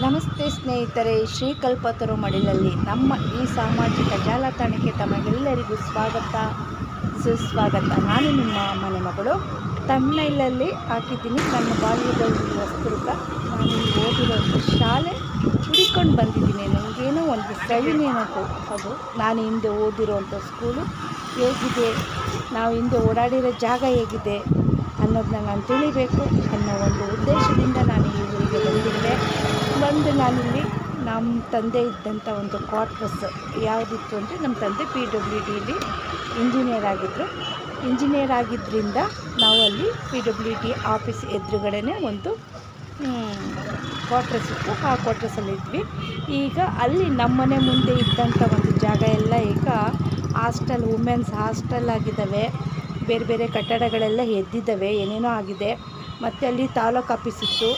ನಮಸ್ತೆ ಸ್ನೇಹಿತರೆ, ಶ್ರೀಕಲ್ಪತರು ಮಡಿಲಲ್ಲಿ ನಮ್ಮ ಈ ಸಾಮಾಜಿಕ ಜಾಲತಾಣಕ್ಕೆ ತಮಗೆಲ್ಲರಿಗೂ ಸ್ವಾಗತ, ಸುಸ್ವಾಗತ. ನಾನು ನಿಮ್ಮ ಮನೆ ಮಗಳು. ತಮಿಳಲ್ಲಿ ಹಾಕಿದ್ದೀನಿ. ನನ್ನ ಬಾಲ್ಯದಲ್ಲಿ ವಸ್ತುಕ ನಾನು ಓದಿರೋ ಶಾಲೆ ಹುಡಿಕೊಂಡು ಬಂದಿದ್ದೀನಿ. ನನಗೇನೋ ಒಂದು ಸವಿನೇನೋ ಅದು. ನಾನು ಹಿಂದೆ ಓದಿರೋವಂಥ ಸ್ಕೂಲು ಹೇಗಿದೆ? ನಾವು ಹಿಂದೆ ಓಡಾಡಿರೋ ಜಾಗ ಹೇಗಿದೆ ಅನ್ನೋದನ್ನ ನಾನು ತಿಳಿಬೇಕು ಅನ್ನೋ ಒಂದು ಉದ್ದೇಶದಿಂದ ನಾನು ಈ ಊರಿಗೆ ಬಂದಿದ್ದೆ ಬಂದು ನಾನಿಲ್ಲಿ ನಮ್ಮ ತಂದೆ ಇದ್ದಂಥ ಒಂದು ಕ್ವಾರ್ಟರ್ಸ್ ಯಾವುದಿತ್ತು ಅಂದರೆ ನಮ್ಮ ತಂದೆ ಪಿ ಡಬ್ಲ್ಯೂ ಡಿಲಿ ಇಂಜಿನಿಯರ್ ಆಗಿದ್ದರು ಇಂಜಿನಿಯರ್ ಆಗಿದ್ದರಿಂದ ನಾವು ಅಲ್ಲಿ ಪಿ ಡಬ್ಲ್ಯೂ ಡಿ ಆಫೀಸ್ ಎದುರುಗಡೆನೇ ಒಂದು ಕ್ವಾರ್ಟರ್ಸ್ ಇತ್ತು. ಆ ಕ್ವಾರ್ಟರ್ಸಲ್ಲಿ ಇದ್ವಿ. ಈಗ ಅಲ್ಲಿ ನಮ್ಮನೆ ಮುಂದೆ ಇದ್ದಂಥ ಒಂದು ಜಾಗ ಎಲ್ಲ ಈಗ ಹಾಸ್ಟೆಲ್ ವುಮೆನ್ಸ್ ಹಾಸ್ಟೆಲ್ ಆಗಿದ್ದಾವೆ. ಬೇರೆ ಬೇರೆ ಕಟ್ಟಡಗಳೆಲ್ಲ ಎದ್ದಿದ್ದಾವೆ, ಏನೇನೋ ಆಗಿದೆ. ಮತ್ತು ಅಲ್ಲಿ ತಾಲೂಕು ಆಫೀಸ್ ಇತ್ತು.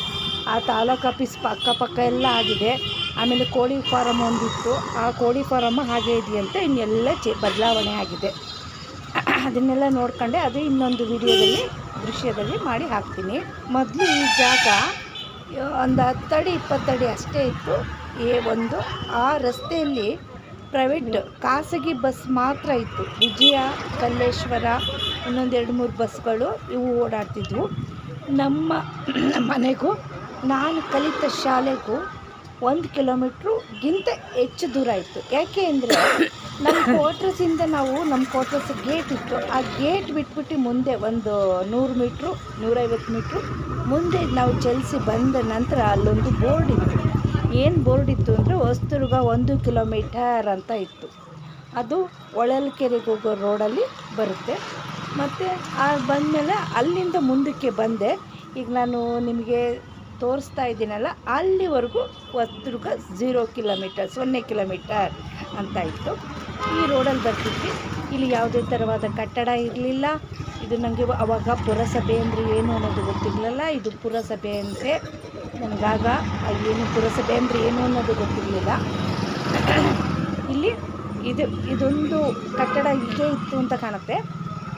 ಆ ತಾಲೂಕು ಆಫೀಸ್ ಅಕ್ಕಪಕ್ಕ ಎಲ್ಲ ಆಗಿದೆ. ಆಮೇಲೆ ಕೋಳಿ ಫಾರಮ್ ಒಂದಿತ್ತು. ಆ ಕೋಳಿ ಫಾರಮ್ ಹಾಗೆ ಇದೆಯಂತೆ, ಇನ್ನೆಲ್ಲ ಚೆ, ಬದಲಾವಣೆ ಆಗಿದೆ. ಅದನ್ನೆಲ್ಲ ನೋಡ್ಕೊಂಡೆ, ಅದು ಇನ್ನೊಂದು ವಿಡಿಯೋದಲ್ಲಿ, ದೃಶ್ಯದಲ್ಲಿ ಮಾಡಿ ಹಾಕ್ತೀನಿ. ಮೊದಲು ಈ ಜಾಗ ಒಂದು ಹತ್ತಡಿ ಇಪ್ಪತ್ತಡಿ ಅಷ್ಟೇ ಇತ್ತು. ಏ ಒಂದು, ಆ ರಸ್ತೆಯಲ್ಲಿ ಪ್ರೈವೇಟ್ ಖಾಸಗಿ ಬಸ್ ಮಾತ್ರ ಇತ್ತು. ವಿಜಯ, ಕಲ್ಲೇಶ್ವರ, ಇನ್ನೊಂದು ಎರಡು ಮೂರು ಬಸ್ಗಳು ಇವು ಓಡಾಡ್ತಿದ್ವು. ನಮ್ಮ ಮನೆಗೂ ನಾನು ಕಲಿತ ಶಾಲೆಗೂ ಒಂದು ಕಿಲೋಮೀಟ್ರುಗಿಂತ ಹೆಚ್ಚು ದೂರ ಇತ್ತು. ಯಾಕೆ ಅಂದರೆ ನಮ್ಮ ಕ್ವಾರ್ಟರ್ಸಿಂದ ನಾವು ನಮ್ಮ ಕ್ವಾರ್ಟರ್ಸ್ ಗೇಟ್ ಇತ್ತು. ಆ ಗೇಟ್ ಬಿಟ್ಬಿಟ್ಟು ಮುಂದೆ ಒಂದು ನೂರು ಮೀಟ್ರು, ನೂರೈವತ್ತು ಮೀಟ್ರು ಮುಂದೆ ನಾವು ಚಲಿಸಿ ಬಂದ ನಂತರ ಅಲ್ಲೊಂದು ಬೋರ್ಡ್ ಇತ್ತು. ಏನು ಬೋರ್ಡ್ ಇತ್ತು ಅಂದರೆ ಹೊಸ್ತುರ್ಗ ಒಂದು ಕಿಲೋಮೀಟರ್ ಅಂತ ಇತ್ತು. ಅದು ಹೊಳಲ್ಕೆರೆಗೆ ಹೋಗೋ ರೋಡಲ್ಲಿ ಬರುತ್ತೆ. ಮತ್ತು ಬಂದಮೇಲೆ ಅಲ್ಲಿಂದ ಮುಂದಕ್ಕೆ ಬಂದೆ. ಈಗ ನಾನು ನಿಮಗೆ ತೋರಿಸ್ತಾ ಇದ್ದೀನಲ್ಲ, ಅಲ್ಲಿವರೆಗೂ ಹೊಸದುರ್ಗ ಝೀರೋ ಕಿಲೋಮೀಟರ್ ಸೊನ್ನೆ ಕಿಲೋಮೀಟರ್ ಅಂತ ಇತ್ತು. ಈ ರೋಡಲ್ಲಿ ಬರ್ತಿದ್ವಿ. ಇಲ್ಲಿ ಯಾವುದೇ ಥರವಾದ ಕಟ್ಟಡ ಇರಲಿಲ್ಲ. ಇದು ನನಗೆ ಅವಾಗ ಪುರಸಭೆ ಅಂದರೆ ಏನು ಅನ್ನೋದು ಗೊತ್ತಿರಲಿಲ್ಲ. ಇದು ಪುರಸಭೆ ಅಂದರೆ ನನಗಾಗ ಏನು ಪುರಸಭೆ ಅಂದರೆ ಏನು ಅನ್ನೋದು ಗೊತ್ತಿರಲಿಲ್ಲ. ಇಲ್ಲಿ ಇದು, ಇದೊಂದು ಕಟ್ಟಡ ಇಲ್ಲೇ ಇತ್ತು ಅಂತ ಕಾಣುತ್ತೆ.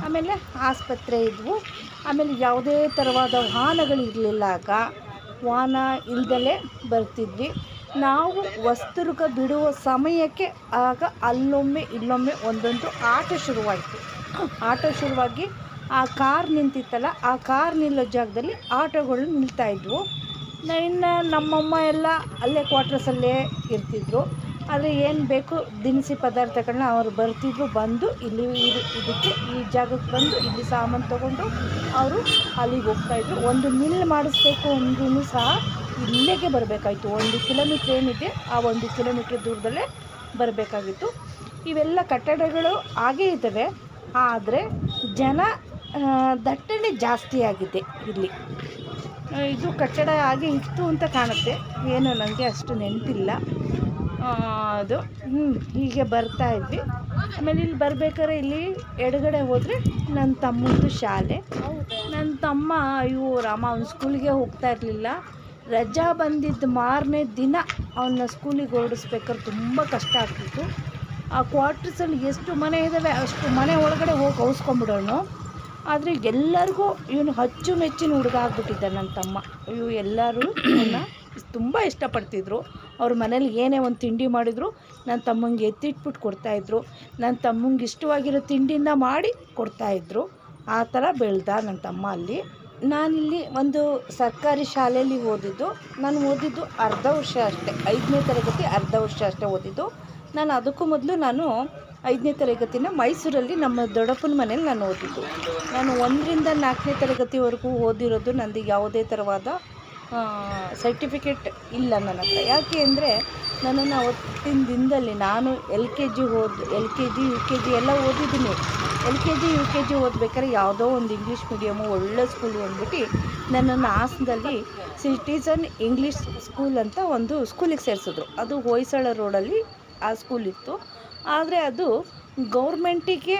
ಆಮೇಲೆ ಆಸ್ಪತ್ರೆ ಇದ್ವು. ಆಮೇಲೆ ಯಾವುದೇ ಥರವಾದ ವಾಹನಗಳು ಇರಲಿಲ್ಲ ಆಗ. ವಾಹನ ಇಲ್ದಲೇ ಬರ್ತಿದ್ವಿ. ನಾವು ವಸ್ತುರ್ಗ ಬಿಡುವ ಸಮಯಕ್ಕೆ ಆಗ ಅಲ್ಲೊಮ್ಮೆ ಇಲ್ಲೊಮ್ಮೆ ಒಂದೊಂದು ಆಟೋ ಶುರುವಾಯಿತು. ಆಟೋ ಶುರುವಾಗಿ ಆ ಕಾರ್ ನಿಂತಿತ್ತಲ್ಲ, ಆ ಕಾರ್ ನಿಲ್ಲೋ ಜಾಗದಲ್ಲಿ ಆಟೋಗಳು ನಿಲ್ತಾಯಿದ್ವು ಇನ್ನು ನಮ್ಮಮ್ಮ ಎಲ್ಲ ಅಲ್ಲೇ ಕ್ವಾರ್ಟರ್ಸಲ್ಲೇ ಇರ್ತಿದ್ರು. ಆದರೆ ಏನು ಬೇಕು? ದಿನಸಿ ಪದಾರ್ಥಗಳನ್ನ ಅವರು ಬರ್ತಿದ್ರು, ಬಂದು ಇಲ್ಲಿ ಇದಕ್ಕೆ ಈ ಜಾಗಕ್ಕೆ ಬಂದು ಇಲ್ಲಿ ಸಾಮಾನು ತೊಗೊಂಡು ಅವರು ಅಲ್ಲಿಗೆ ಹೋಗ್ತಾಯಿದ್ರು ಒಂದು ಮಿಲ್ ಮಾಡಿಸ್ಬೇಕು ಅಂದ್ರೂ ಸಹ ಇಲ್ಲಿಗೆ ಬರಬೇಕಾಯ್ತು. ಒಂದು ಕಿಲೋಮೀಟ್ರ್ ಏನಿದೆ ಆ ಒಂದು ಕಿಲೋಮೀಟ್ರ್ ದೂರದಲ್ಲೇ ಬರಬೇಕಾಗಿತ್ತು. ಇವೆಲ್ಲ ಕಟ್ಟಡಗಳು ಹಾಗೇ ಇದ್ದಾವೆ. ಆದರೆ ಜನ ದಟ್ಟಣೆ ಜಾಸ್ತಿ ಆಗಿದೆ ಇಲ್ಲಿ. ಇದು ಕಟ್ಟಡ ಹಾಗೆ ಇತ್ತು ಅಂತ ಕಾಣುತ್ತೆ. ಏನು ನನಗೆ ಅಷ್ಟು ನೆನಪಿಲ್ಲ. ಅದು ಹೀಗೆ ಬರ್ತಾ ಇದ್ವಿ. ಆಮೇಲೆ ಇಲ್ಲಿ ಬರ್ಬೇಕಾದ್ರೆ ಇಲ್ಲಿ ಎಡಗಡೆ ಹೋದರೆ ನನ್ನ ತಮ್ಮಂದು ಶಾಲೆ. ನನ್ನ ತಮ್ಮ, ಅಯ್ಯೋ ರಾಮ, ಅವ್ನ ಸ್ಕೂಲಿಗೆ ಹೋಗ್ತಾ ಇರಲಿಲ್ಲ. ರಜಾ ಬಂದಿದ್ದ ಮಾರನೇ ದಿನ ಅವನ್ನ ಸ್ಕೂಲಿಗೆ ಓಡಿಸ್ಬೇಕಾದ್ರೆ ತುಂಬ ಕಷ್ಟ ಆಗ್ತಿತ್ತು. ಆ ಕ್ವಾರ್ಟರ್ಸಲ್ಲಿ ಎಷ್ಟು ಮನೆ ಇದ್ದಾವೆ ಅಷ್ಟು ಮನೆ ಒಳಗಡೆ ಹೋಗಿ ಕೌಸ್ಕೊಂಬಿಡೋಣ ಆದರೆ ಎಲ್ಲರಿಗೂ ಇವನು ಅಚ್ಚುಮೆಚ್ಚಿನ ಹುಡುಗ ಆಗ್ಬಿಟ್ಟಿದ್ದ ನನ್ನ ತಮ್ಮ. ಇವು ಎಲ್ಲರೂ ಅವನ್ನ ತುಂಬ ಇಷ್ಟಪಡ್ತಿದ್ರು. ಅವ್ರ ಮನೇಲಿ ಏನೇ ಒಂದು ತಿಂಡಿ ಮಾಡಿದ್ರು ನನ್ನ ತಮ್ಮಂಗೆ ಎತ್ತಿಟ್ಬಿಟ್ಟು ಕೊಡ್ತಾಯಿದ್ರು ನನ್ನ ತಮ್ಮಂಗೆ ಇಷ್ಟವಾಗಿರೋ ತಿಂಡಿನ ಮಾಡಿ ಕೊಡ್ತಾಯಿದ್ರು ಆ ಥರ ಬೆಳೆದ ನನ್ನ ತಮ್ಮ ಅಲ್ಲಿ. ನಾನಿಲ್ಲಿ ಒಂದು ಸರ್ಕಾರಿ ಶಾಲೆಯಲ್ಲಿ ಓದಿದ್ದು. ನಾನು ಓದಿದ್ದು ಅರ್ಧ ವರ್ಷ ಅಷ್ಟೇ, ಐದನೇ ತರಗತಿ ಅರ್ಧ ವರ್ಷ ಅಷ್ಟೇ ಓದಿದ್ದು. ನಾನು ಅದಕ್ಕೂ ಮೊದಲು ನಾನು ಐದನೇ ತರಗತಿನ ಮೈಸೂರಲ್ಲಿ ನಮ್ಮ ದೊಡ್ಡಪ್ಪನ ಮನೇಲಿ ನಾನು ಓದಿದ್ದು. ನಾನು ಒಂದರಿಂದ ನಾಲ್ಕನೇ ತರಗತಿವರೆಗೂ ಓದಿರೋದು ನಂದು ಯಾವುದೇ ಥರವಾದ ಸರ್ಟಿಫಿಕೇಟ್ ಇಲ್ಲ ನನ್ನ ಹತ್ರ. ಯಾಕೆ ಅಂದರೆ ನನ್ನನ್ನು ಅವತ್ತಿನ ದಿನದಲ್ಲಿ ನಾನು ಎಲ್ ಕೆ ಜಿ ಓದ್, L K G, U K G ಎಲ್ಲ ಓದಿದ್ದೀನಿ. L K G, U K G ಓದ್ಬೇಕಾದ್ರೆ ಯಾವುದೋ ಒಂದು ಇಂಗ್ಲೀಷ್ ಮೀಡಿಯಮು ಒಳ್ಳೆ ಸ್ಕೂಲು ಅಂದ್ಬಿಟ್ಟು ನನ್ನನ್ನು ಹಾಸನದಲ್ಲಿ ಸಿಟಿಸನ್ ಇಂಗ್ಲೀಷ್ ಸ್ಕೂಲ್ ಅಂತ ಒಂದು ಸ್ಕೂಲಿಗೆ ಸೇರಿಸಿದ್ರು. ಅದು ಹೊಯ್ಸಳ ರೋಡಲ್ಲಿ ಆ ಸ್ಕೂಲ್ ಇತ್ತು. ಆದರೆ ಅದು ಗೌರ್ಮೆಂಟಿಗೆ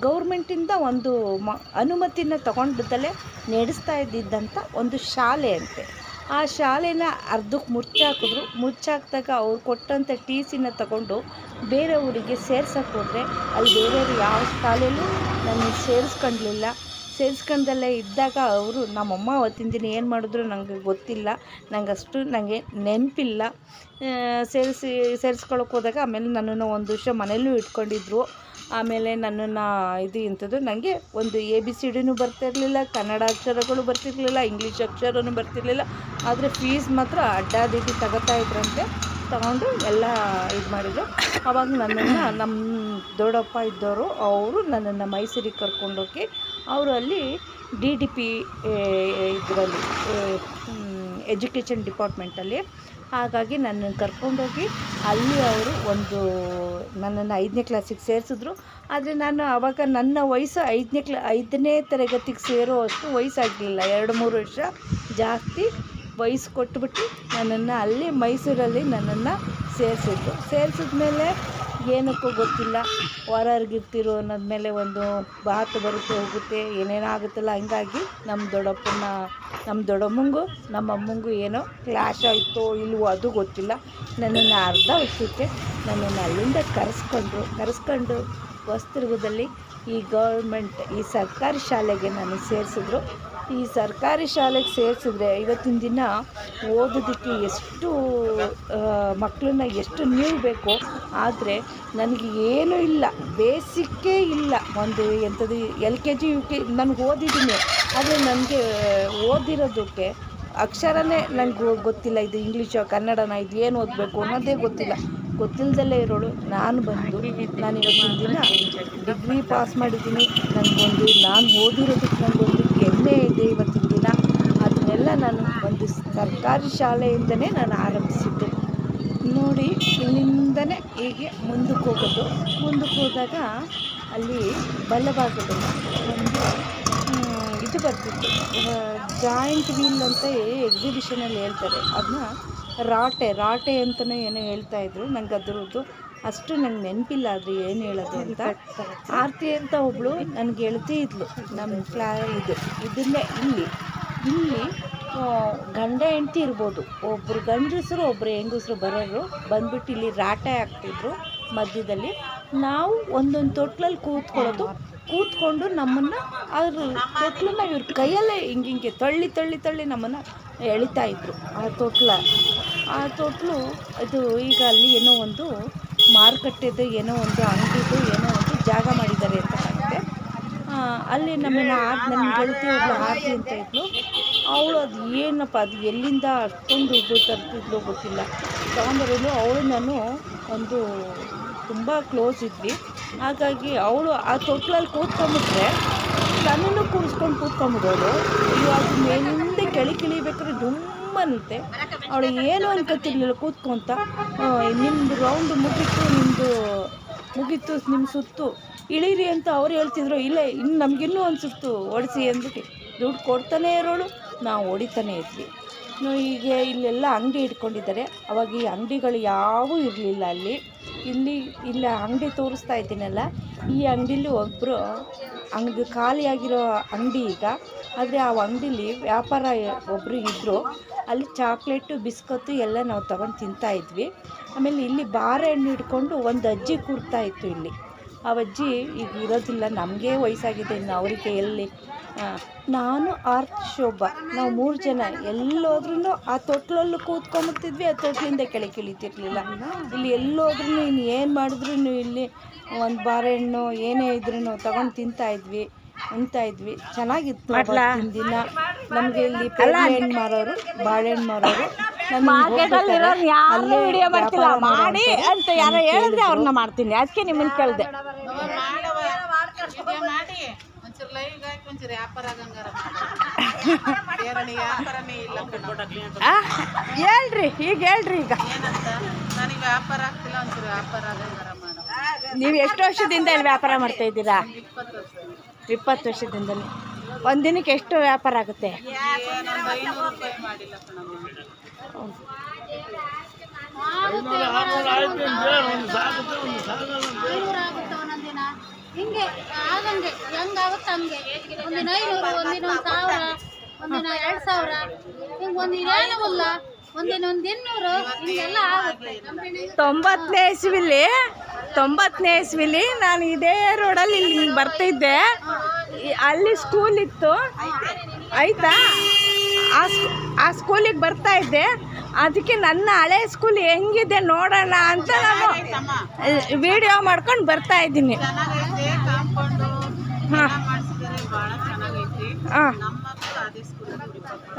ಗೌರ್ಮೆಂಟಿಂದ ಒಂದು ಮ, ಅನುಮತಿನ ತಗೊಂಡದಲ್ಲೇ ನಡೆಸ್ತಾ ಇದ್ದಿದ್ದಂಥ ಒಂದು ಶಾಲೆ ಅಂತೆ. ಆ ಶಾಲೆನ ಅರ್ಧಕ್ಕೆ ಮುಚ್ಚಾಕಿದ್ರು. ಮುಚ್ಚಾಕಿದಾಗ ಅವ್ರು ಕೊಟ್ಟಂಥ ಟಿ ಸಿನ ತಗೊಂಡು ಬೇರೆ ಊರಿಗೆ ಸೇರ್ಸೋಕೆ ಹೋದರೆ ಅಲ್ಲಿ ಬೇರೆಯವ್ರು ಯಾವ ಶಾಲೆಯಲ್ಲೂ ನನಗೆ ಸೇರಿಸ್ಕೊಂಡ್ಲಿಲ್ಲ ಸೇರಿಸ್ಕೊಂಡಲ್ಲೇ ಇದ್ದಾಗ ಅವರು ನಮ್ಮಮ್ಮ ಅವತ್ತಿನ ದಿನ ಏನು ಮಾಡಿದ್ರು ನನಗೆ ಗೊತ್ತಿಲ್ಲ. ನಂಗೆ ಅಷ್ಟು ನನಗೆ ನೆನಪಿಲ್ಲ. ಸೇರಿಸಿ ಸೇರಿಸ್ಕೊಳಕ್ಕೆ ಹೋದಾಗ ಆಮೇಲೆ ನನ್ನನ್ನು ಒಂದು ವರ್ಷ ಮನೇಲೂ ಇಟ್ಕೊಂಡಿದ್ರು. ಆಮೇಲೆ ನನ್ನನ್ನು ಇದು ಇಂಥದ್ದು ನನಗೆ ಒಂದು ಎ, ಬಿ, ಸಿ, ಡಿನೂ ಬರ್ತಿರಲಿಲ್ಲ, ಕನ್ನಡ ಅಕ್ಷರಗಳು ಬರ್ತಿರಲಿಲ್ಲ, ಇಂಗ್ಲೀಷ್ ಅಕ್ಷರನೂ ಬರ್ತಿರಲಿಲ್ಲ. ಆದರೆ ಫೀಸ್ ಮಾತ್ರ ಅಡ್ಡಾದಿಟ್ಟು ತಗೋತಾ ಇದ್ರಂತೆ. ತಗೊಂಡು ಎಲ್ಲ ಇದು ಮಾಡಿದರು. ಅವಾಗ ನನ್ನನ್ನು ನಮ್ಮ ದೊಡ್ಡಪ್ಪ ಇದ್ದವರು ಅವರು ನನ್ನನ್ನು ಮೈಸೂರಿಗೆ ಕರ್ಕೊಂಡೋಗಿ ಅವರು ಅಲ್ಲಿ ಡಿ ಡಿ ಪಿ ಇದರಲ್ಲಿ ಎಜುಕೇಷನ್ ಡಿಪಾರ್ಟ್ಮೆಂಟಲ್ಲಿ. ಹಾಗಾಗಿ ನನ್ನನ್ನು ಕರ್ಕೊಂಡೋಗಿ ಅಲ್ಲಿ ಅವರು ಒಂದು ನನ್ನನ್ನು ಐದನೇ ಕ್ಲಾಸಿಗೆ ಸೇರಿಸಿದ್ರು. ಆದರೆ ನಾನು ಆವಾಗ ನನ್ನ ವಯಸ್ಸು ಐದನೇ ಕ್ಲಾ, ಐದನೇ ತರಗತಿಗೆ ಸೇರೋ ಅಷ್ಟು ವಯಸ್ಸಾಗಲಿಲ್ಲ. ಎರಡು ಮೂರು ವರ್ಷ ಜಾಸ್ತಿ ವಯಸ್ಸು ಕೊಟ್ಬಿಟ್ಟು ನನ್ನನ್ನು ಅಲ್ಲಿ ಮೈಸೂರಲ್ಲಿ ನನ್ನನ್ನು ಸೇರಿಸಿದ್ರು. ಸೇರಿಸಿದ್ಮೇಲೆ ಏನಕ್ಕೂ ಗೊತ್ತಿಲ್ಲ. ಹೊರಗಿರ್ತಿರು ಅನ್ನೋದ ಮೇಲೆ ಒಂದು ಬಾತು ಬರುತ್ತೆ, ಹೋಗುತ್ತೆ, ಏನೇನೋ ಆಗುತ್ತಲ್ಲ. ಹಂಗಾಗಿ ನಮ್ಮ ದೊಡ್ಡಪ್ಪನ ನಮ್ಮ ದೊಡ್ಡಮ್ಮಂಗೂ ನಮ್ಮ ಅಮ್ಮಂಗೂ ಏನೋ ಕ್ಲಾಶ್ ಆಯಿತೋ ಇಲ್ವೋ ಅದು ಗೊತ್ತಿಲ್ಲ. ನನ್ನನ್ನು ಅರ್ಧ ವರ್ಷಕ್ಕೆ ನನ್ನನ್ನು ಅಲ್ಲಿಂದ ಕರೆಸ್ಕೊಂಡ್ರು. ಕರೆಸ್ಕೊಂಡು ಹೊಸದುರ್ಗದಲ್ಲಿ ಈ ಗೌರ್ಮೆಂಟ್ ಈ ಸರ್ಕಾರಿ ಶಾಲೆಗೆ ನಾನು ಸೇರಿಸಿದ್ರು. ಈ ಸರ್ಕಾರಿ ಶಾಲೆಗೆ ಸೇರಿಸಿದ್ರೆ ಇವತ್ತಿನ ದಿನ ಓದೋದಕ್ಕೆ ಎಷ್ಟು ಮಕ್ಕಳನ್ನ ಎಷ್ಟು ನೀವು ಬೇಕೋ, ಆದರೆ ನನಗೆ ಏನೂ ಇಲ್ಲ, ಬೇಸಿಕ್ಕೇ ಇಲ್ಲ. ಒಂದು ಎಂಥದ್ದು L K G, U K ನನಗೆ ಓದಿದ್ದೀನಿ. ಆದರೆ ನನಗೆ ಓದಿರೋದಕ್ಕೆ ಅಕ್ಷರನೇ ನನಗೆ ಗೊತ್ತಿಲ್ಲ, ಇದು ಇಂಗ್ಲೀಷೋ, ಕನ್ನಡನ, ಇದು ಏನು ಓದಬೇಕು ಅನ್ನೋದೇ ಗೊತ್ತಿಲ್ಲ. ಗೊತ್ತಿಲ್ಲದಲ್ಲೇ ಇರೋಳು ನಾನು ಬಂದು ನಾನು ಇವತ್ತಿನ ದಿನ ಡಿಗ್ರಿ ಪಾಸ್ ಮಾಡಿದ್ದೀನಿ. ನನಗೊಂದು, ನಾನು ಓದಿರೋದಕ್ಕೆ ನನಗೊಂದು ಇದೆ ಇವತ್ತಿನ ದಿನ. ಅದನ್ನೆಲ್ಲ ನಾನು ಒಂದು ಸರ್ಕಾರಿ ಶಾಲೆಯಿಂದನೇ ನಾನು ಆರಂಭಿಸಿದ್ದು. ನೋಡಿ, ಇಲ್ಲಿಂದನೇ ಹೀಗೆ ಮುಂದಕ್ಕೆ ಹೋಗೋದು. ಮುಂದಕ್ಕೆ ಹೋದಾಗ ಅಲ್ಲಿ ಬಲಭಾಗದಲ್ಲಿ ಒಂದು ಇದು ಬರ್ತಿತ್ತು. ಜಾಯಿಂಟ್ ವೀಲ್ ಅಂತ ಎಕ್ಸಿಬಿಷನಲ್ಲಿ ಹೇಳ್ತಾರೆ. ಅದನ್ನ ರಾಟೆ ರಾಟೆ ಅಂತಲೇ ಏನೋ ಹೇಳ್ತಾಯಿದ್ರು ನಂಗೆ ಅದ್ರದ್ದು ಅಷ್ಟು ನಂಗೆ ನೆನಪಿಲ್ಲ ಆದರೆ ಏನು ಹೇಳೋದು ಅಂತ. ಆರತಿ ಅಂತ ಒಬ್ಬಳು ನನಗೆ ಗೆಳತಿ ಇದ್ಲು ನಮ್ಮ ಕ್ಲಾ ಇದು. ಇದನ್ನೇ ಇಲ್ಲಿ ಇಲ್ಲಿ ಗಂಡ ಹೆಂಡ್ತಿ ಇರ್ಬೋದು. ಒಬ್ಬರು ಗಂಡಸರು ಒಬ್ಬರು ಹೆಂಗಸರು ಬರೋರು ಬಂದ್ಬಿಟ್ಟು ಇಲ್ಲಿ ರಾಟೆ ಹಾಕ್ತಿದ್ರು ಮಧ್ಯದಲ್ಲಿ. ನಾವು ಒಂದೊಂದು ತೊಟ್ಲಲ್ಲಿ ಕೂತ್ಕೊಳ್ಳೋದು, ಕೂತ್ಕೊಂಡು ನಮ್ಮನ್ನು ಅವ್ರ ತೊಟ್ಲನ್ನ ಇವ್ರ ಕೈಯಲ್ಲೇ ಹಿಂಗೆ ಹಿಂಗೆ ತಳ್ಳಿ ತಳ್ಳಿ ತಳ್ಳಿ ನಮ್ಮನ್ನು ಎಳಿತಾ ಇದ್ರು. ಆ ತೊಟ್ಲ, ಆ ತೊಟ್ಲು ಇದು ಈಗ ಅಲ್ಲಿ ಏನೋ ಒಂದು ಮಾರುಕಟ್ಟೆದು ಏನೋ ಒಂದು ಅಂಗಡಿದು ಏನೋ ಒಂದು ಜಾಗ ಮಾಡಿದ್ದಾರೆ ಅಂತ ಕಾಣುತ್ತೆ. ಅಲ್ಲಿ ನಮ್ಮನ್ನು ಆರ್ ನನ್ನ ಗೆಳತಿ ಒಬ್ಬಳು ಆರತಿ ಅಂತ ಇದ್ಲು. ಅವಳು ಅದು ಏನಪ್ಪ, ಅದು ಎಲ್ಲಿಂದ ಅಷ್ಟೊಂದು ದುಡ್ಡು ತರ್ತಿದ್ಲು ಗೊತ್ತಿಲ್ಲ. ತಗೊಂಬರೋದು ಅವಳು ನಾನು ಒಂದು ತುಂಬ ಕ್ಲೋಸ್ ಇದ್ವಿ. ಹಾಗಾಗಿ ಅವಳು ಆ ತೊಟ್ಲಲ್ಲಿ ಕೂತ್ಕೊಂಬಿಟ್ರೆ ನನ್ನನ್ನು ಕೂರಿಸ್ಕೊಂಡು ಕೂತ್ಕೊಂಬಿಡೋಳು ಇವಾಗ ಮೇಲಿಂದ ಕೆಳಿ ಕಿಳಿಬೇಕಾದ್ರೆ ಅವಳು ಏನು ಅನ್ಕೋತಿರ್ಲಿಲ್ಲ ಕೂತ್ಕೊಂತ. ನಿಮ್ಮದು ರೌಂಡ್ ಮುಗೀತು ನಿಮ್ಮದು ಮುಗೀತು ನಿಮ್ಮ ಸುತ್ತು. ಇಳೀರಿ ಅಂತ ಅವ್ರು ಹೇಳ್ತಿದ್ರು, ಇಲ್ಲ, ಇನ್ನು ನಮಗಿನ್ನೂ ಒಂದು ಸುತ್ತು ಓಡಿಸಿ ಅಂದ್ಬಿಟ್ಟು ದುಡ್ಡು ಕೊಡ್ತಾನೆ ಇರೋಳು, ನಾವು ಹೊಡಿತಾನೆ ಇದ್ವಿ. ಈಗ ಇಲ್ಲೆಲ್ಲ ಅಂಗಡಿ ಇಟ್ಕೊಂಡಿದ್ದಾರೆ. ಅವಾಗ ಈ ಅಂಗಡಿಗಳು ಯಾವೂ ಇರಲಿಲ್ಲ ಅಲ್ಲಿ. ಇಲ್ಲಿ, ಇಲ್ಲ ಅಂಗಡಿ ತೋರಿಸ್ತಾ ಇದ್ದೀನಲ್ಲ, ಈ ಅಂಗಡಿಲಿ ಒಬ್ಬರು ಅಂಗಡಿ ಖಾಲಿಯಾಗಿರೋ ಅಂಗಡಿ ಈಗ. ಆದರೆ ಆ ಅಂಗಡಿಲಿ ವ್ಯಾಪಾರ ಒಬ್ಬರು ಇದ್ದರು ಅಲ್ಲಿ ಚಾಕ್ಲೇಟು, ಬಿಸ್ಕತ್ತು ಎಲ್ಲ ನಾವು ತಗೊಂಡು ತಿಂತಾ ಇದ್ವಿ. ಆಮೇಲೆ ಇಲ್ಲಿ ಬಾಳೆಹಣ್ಣು ಹಿಡ್ಕೊಂಡು ಒಂದು ಅಜ್ಜಿ ಕೂರ್ತಾ ಇತ್ತು ಇಲ್ಲಿ. ಆ ಅಜ್ಜಿ ಈಗ ಇರೋದಿಲ್ಲ ನಮಗೆ ವಯಸ್ಸಾಗಿದೆ ಇನ್ನು ಅವರಿಗೆ ಎಲ್ಲಿ? ನಾನು ಆರ್ತ್ ಶೋಭಾ. ನಾವು ಮೂರು ಜನ ಎಲ್ಲೋದ್ರೂ ಆ ತೊಟ್ಲಲ್ಲೂ ಕೂತ್ಕೊಂಬಿಡ್ತಿದ್ವಿ ಆ ತೊಟ್ಲಿಂದ ಕೆಳಗೆ ಇಳಿತಿರ್ಲಿಲ್ಲ. ಇಲ್ಲಿ ಎಲ್ಲೋದ್ರೂ ಇನ್ನು ಏನು ಮಾಡಿದ್ರು ಇಲ್ಲಿ ಒಂದು ಬಾಳೆಹಣ್ಣು ಏನೇ ಇದ್ರೂ ತಗೊಂಡು ತಿಂತಾ ಇದ್ವಿ ಚೆನ್ನಾಗಿತ್ತು ದಿನ. ನಮಗೆ ಇಲ್ಲಿ ಹಣ್ಣು ಮಾರೋರು ಬಾಳೆಹಣ್ಣು ಮಾರೋರು. ಮಾರ್ಕೆಟಲ್ಲಿ ಇರೋರು ಯಾರು ವಿಡಿಯೋ ಮಾಡ್ತಿಲ್ಲ. ಮಾಡಿ ಅಂತ ಯಾರೋ ಹೇಳಿದ್ರೆ ಅವ್ರನ್ನ ಮಾಡ್ತೀನಿ. ಅದಕ್ಕೆ ನಿಮ್ಮನ್ನ ಕೇಳಿದೆ. ಹೇಳ್ರಿ ಈಗ ಹೇಳ್ರಿ ಈಗ. ನೀವು ಎಷ್ಟು ವರ್ಷದಿಂದ ಇಲ್ಲಿ ವ್ಯಾಪಾರ ಮಾಡ್ತಾ ಇದ್ದೀರಾ? ಇಪ್ಪತ್ತು ವರ್ಷ. ಇಪ್ಪತ್ತು ವರ್ಷದಿಂದಲೇ. ಒಂದಿನಕ್ಕೆ ದಿನಕ್ಕೆ ಎಷ್ಟು ವ್ಯಾಪಾರ ಆಗುತ್ತೆ? ಹಿಂಗೆ ಆಗಂಗೆ ಹಂಗೆ ಒಂದಿನ ಐನೂರು ಒಂದಿನ ಒಂದು ಸಾವಿರ ಒಂದಿನ ಸಾವಿರ ಒಂದಿನ ಒಂದಿನ ಒಂದು ಇನ್ನೂರು ಹಿಂಗೆಲ್ಲ ತೊಂಬತ್ತನೇ ಇಸ್ವಿಲಿ ತೊಂಬತ್ತನೇ ಇಸ್ವಿಲಿ ನಾನು ಇದೇ ರೋಡಲ್ಲಿ ಇಲ್ಲಿ ಬರ್ತಿದ್ದೆ. ಅಲ್ಲಿ ಸ್ಕೂಲ್ ಇತ್ತು. ಆಯ್ತಾ? ಆ ಸ್ಕೂ- ಆ ಸ್ಕೂಲಿಗೆ ಬರ್ತಾ ಇದ್ದೆ. ಅದಕ್ಕೆ ನನ್ನ ಹಳೆ ಸ್ಕೂಲ್ ಹೆಂಗಿದೆ ನೋಡೋಣ ಅಂತ ನಾನು ವಿಡಿಯೋ ಮಾಡ್ಕೊಂಡು ಬರ್ತಾ ಇದ್ದೀನಿ. ಹಾಂ. ಹಾಂ.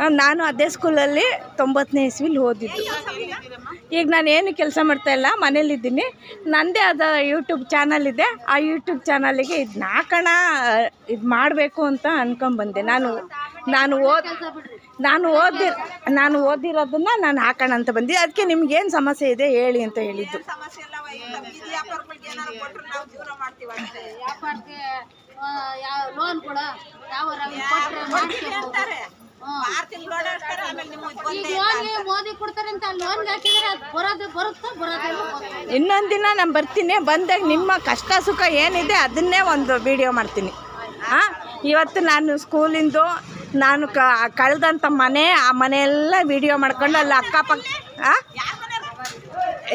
ನಾನು ಅದೇ ಸ್ಕೂಲಲ್ಲಿ ತೊಂಬತ್ತನೇ ಇಸ್ವಿಲಿ ಓದಿದ್ದು. ಈಗ ನಾನು ಏನು ಕೆಲಸ ಮಾಡ್ತಾ ಇಲ್ಲ ಮನೇಲಿದ್ದೀನಿ. ನನ್ನದೇ ಆದ ಯೂಟ್ಯೂಬ್ ಚಾನಲ್ ಇದೆ. ಆ ಯೂಟ್ಯೂಬ್ ಚಾನಲಿಗೆ ಇದು ನಾಕಣ ಇದು ಮಾಡಬೇಕು ಅಂತ ಅನ್ಕೊಂಬಂದೆ ನಾನು ನಾನು ಓದ್ ನಾನು ಓದಿ ನಾನು ಓದಿರೋದನ್ನ ನಾನು ಹಾಕೋಣ ಅಂತ ಬಂದು. ಅದಕ್ಕೆ ನಿಮ್ಗೇನು ಸಮಸ್ಯೆ ಇದೆ ಹೇಳಿ ಅಂತ ಹೇಳಿದ್ದು. ಲೋನ್ ಕೂಡ ಮೋದಿ ಕೊಡ್ತಾರೆ ಅಂತ ಹಾಕಿದ್ರೆ ಬರೋದು ಬರುತ್ತೋ ಬರೋದಿಲ್ಲ ಇನ್ನೊಂದು ದಿನ ನಾನು ಬರ್ತೀನಿ. ಬಂದಾಗ ನಿಮ್ಮ ಕಷ್ಟ ಸುಖ ಏನಿದೆ ಅದನ್ನೇ ಒಂದು ವಿಡಿಯೋ ಮಾಡ್ತೀನಿ. ಹಾಂ ಇವತ್ತು ನಾನು ಸ್ಕೂಲಿಂದು ನಾನು ಕ ಕಳೆದಂಥ ಮನೆ ಆ ಮನೆಯೆಲ್ಲ ವಿಡಿಯೋ ಮಾಡ್ಕೊಂಡು ಅಲ್ಲಿ ಅಕ್ಕಪಕ್ಕ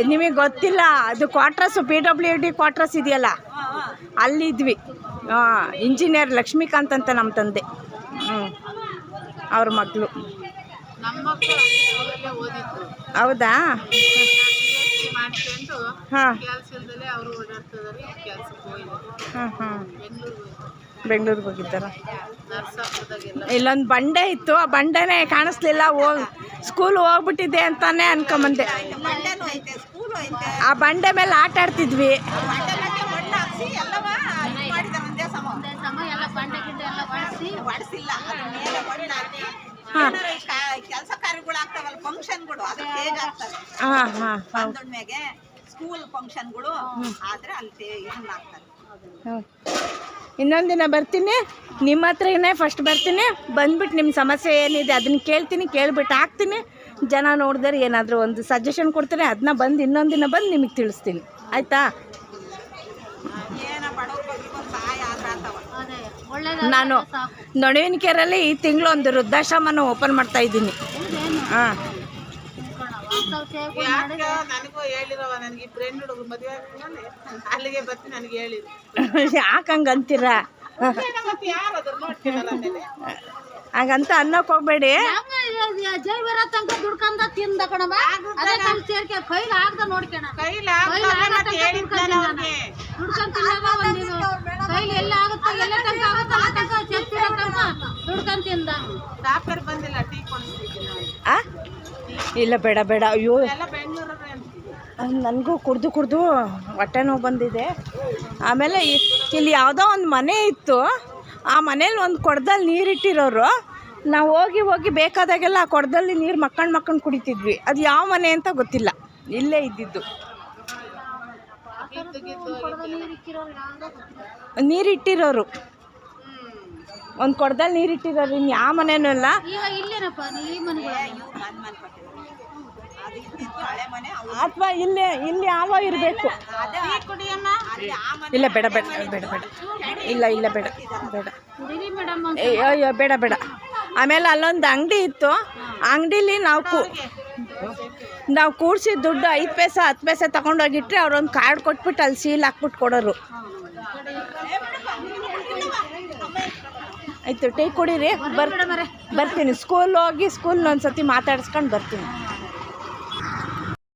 ನಿಮಗೆ ಗೊತ್ತಿಲ್ಲ ಅದು quarters P W D quarters ಇದೆಯಲ್ಲ? ಅಲ್ಲಿದ್ವಿ. ಇಂಜಿನಿಯರ್ ಲಕ್ಷ್ಮೀಕಾಂತ್ ಅಂತ ನಮ್ಮ ತಂದೆ. ಹ್ಞೂ ಅವ್ರ ಸ್ಕೂಲಲ್ಲೇ ಹೌದಾ? ಮಾಡ್ಕೊಂಡು ಹಾಂ. ಕೆಲಸ ಇಲ್ದಲೆ ಅವರು ಓಡಾಡ್ತಿದ್ದಾರೆ ಕೆಲ್ಸಕ್ಕೆ ಹೋಗಿದ್ದಾರೆ. ಹಾಂ ಹಾಂ. ಬೆಂಗಳೂರು ಬೆಂಗಳೂರಿಗೆ ಹೋಗಿದ್ದಾರ? ನರ್ಸಾಪುರದಾಗೆಲ್ಲ. ಇಲ್ಲೊಂದು ಬಂಡೆ ಇತ್ತು ಆ ಬಂಡೆನೇ ಕಾಣಿಸ್ಲಿಲ್ಲ ಹೋಗ್ ಸ್ಕೂಲ್ ಹೋಗ್ಬಿಟ್ಟಿದ್ದೆ ಅಂತಾನೆ ಅನ್ಕೊಂಬಂದೆ. ಆ ಬಂಡೆ ಮೇಲೆ ಆಟ ಆಡ್ತಿದ್ವಿ. ಒಂದೇ ಸಮ ಎಲ್ಲ ಬಂಡೆ ಗಿಡ್ಡೆ ಎಲ್ಲ ಬಳಸಿ ಹಾಂ ಕೆಲಸ ಫಂಕ್ಷನ್ಗಳು ಅದಕ್ಕೆ ಹೇಗೆ ಆಗ್ತವೆ ಹಾಂ ಹಾಂ ಹೌದು ಬಂದೊಡ್ಮೆಗೆ ಸ್ಕೂಲ್ ಫಂಕ್ಷನ್ಗಳು ಆದ್ರೆ ಅಲ್ಲಿ ತೇ- ಇದನ್ನ ಆಗ್ತದೆ? ಹೌದು. ಇನ್ನೊಂದು ದಿನ ಬರ್ತೀನಿ. ನಿಮ್ಮ ಹತ್ರನೇ ಫಸ್ಟ್ ಬರ್ತೀನಿ. ಬಂದ್ಬಿಟ್ಟು ನಿಮ್ಮ ಸಮಸ್ಯೆ ಏನಿದೆ ಅದನ್ನ ಕೇಳ್ತೀನಿ ಕೇಳ್ಬಿಟ್ಟು ಹಾಕ್ತೀನಿ. ಜನ ನೋಡಿದ್ರೆ ಏನಾದರೂ ಒಂದು ಸಜೆಷನ್ ಕೊಡ್ತೀನಿ. ಅದನ್ನ ಬಂದು ಇನ್ನೊಂದು ದಿನ ಬಂದು ನಿಮಗೆ ತಿಳಿಸ್ತೀನಿ. ಆಯಿತಾ? ನಾನು ನಡುವಿನ ಕೇರಲ್ಲಿ ಈ ತಿಂಗಳು ಒಂದು ವೃದ್ಧಾಶ್ರಮನ ಓಪನ್ ಮಾಡ್ತಾ ಇದ್ದೀನಿ. ಹಾಂ. ನನಗೂ ಹೇಳಿರವ ನನಗೆ ಫ್ರೆಂಡ್ ಹುಡುಗ ಮದುವೆ ಅಲ್ಲಿಗೆ ಬರ್ತೀನಿ ನನಗೆ ಹೇಳಿದ್ರು ಯಾಕಂಗಂತೀರ ಹಾಗಂತ ಅನ್ನೋಕೆ ಹೋಗ್ಬೇಡಿ. ಜೈ ಬರ ತನಕ ದುಡ್ಕಂದ ತಿಂದ ಕಣಮ್ಮ. ಅದೇ ಕಲ್ ಸೇರ್ಕೆ ಕೈಲಿ ಆಗ್ದ ನೋಡ್ಕಣ. ಕೈಲಿ ಎಲ್ಲ ಆಗುತ್ತೆ ಎಲ್ಲ ತನಕ ಆಗುತ್ತೋ ಅಲ್ಲ ತನಕ ಚೆಪ್ತಿರೋ ತನಕ ದುಡ್ಕೊಂಡ್ ತಿಂದ ಡಾಕ್ಟರ್ ಬಂದಿಲ್ಲ ಟೀ ಕೊಡ್ತೀನಿ ಇಲ್ಲ ಬೇಡ ಬೇಡ. ಅಯ್ಯೋ. ನನಗೂ ಕುಡ್ದು ಕುಡ್ದು ಹೊಟ್ಟೆ ನೋವು ಬಂದಿದೆ. ಆಮೇಲೆ ಇಲ್ಲಿ ಯಾವುದೋ ಒಂದು ಮನೆ ಇತ್ತು. ಆ ಮನೇಲಿ ಒಂದು ಕೊಡದಲ್ಲಿ ನೀರಿಟ್ಟಿರೋರು. ನಾವು ಹೋಗಿ ಹೋಗಿ ಬೇಕಾದಾಗೆಲ್ಲ ಆ ಕೊಡದಲ್ಲಿ ನೀರು ಮಕ್ಕಂಡು ಮಕ್ಕಂಡು ಕುಡಿತಿದ್ವಿ. ಅದು ಯಾವ ಮನೆ ಅಂತ ಗೊತ್ತಿಲ್ಲ. ಇಲ್ಲೇ ಇದ್ದಿದ್ದು. ನೀರಿಟ್ಟಿರೋರು. ಒಂದು ಕೊಡದಲ್ಲಿ ನೀರಿಟ್ಟಿರೋರು. ಇನ್ನು ಯಾವ ಮನೇನೂ ಇಲ್ಲ. ಅಥವಾ ಇಲ್ಲೇ, ಇಲ್ಲಿ ಯಾವ ಇರಬೇಕು. ಇಲ್ಲ, ಬೇಡ ಬೇಡ ಬೇಡ ಬೇಡ ಇಲ್ಲ ಇಲ್ಲ, ಬೇಡ ಬೇಡ. ಅಯ್ಯೋ ಬೇಡ ಬೇಡ. ಆಮೇಲೆ ಅಲ್ಲೊಂದು ಅಂಗಡಿ ಇತ್ತು. ಅಂಗಡಿಲಿ ನಾವು ಕೂ ನಾವು ಕೂಡಿಸಿದ ದುಡ್ಡು ಐದು ಪೈಸೆ, ಹತ್ತು ಪೈಸೆ ತಗೊಂಡೋಗಿಟ್ರೆ ಅವ್ರೊಂದು ಕಾರ್ಡ್ ಕೊಟ್ಬಿಟ್ಟು ಅಲ್ಲಿ ಸೀಲ್ ಹಾಕ್ಬಿಟ್ಟು ಕೊಡೋರು. ಆಯಿತು, ಟೀ ಕುಡೀರಿ. ಬರ್ ಬರ್ತೀನಿ. ಸ್ಕೂಲ್ ಹೋಗಿ ಸ್ಕೂಲ್ನ ಒಂದು ಸತಿ ಮಾತಾಡಿಸ್ಕೊಂಡು ಬರ್ತೀನಿ.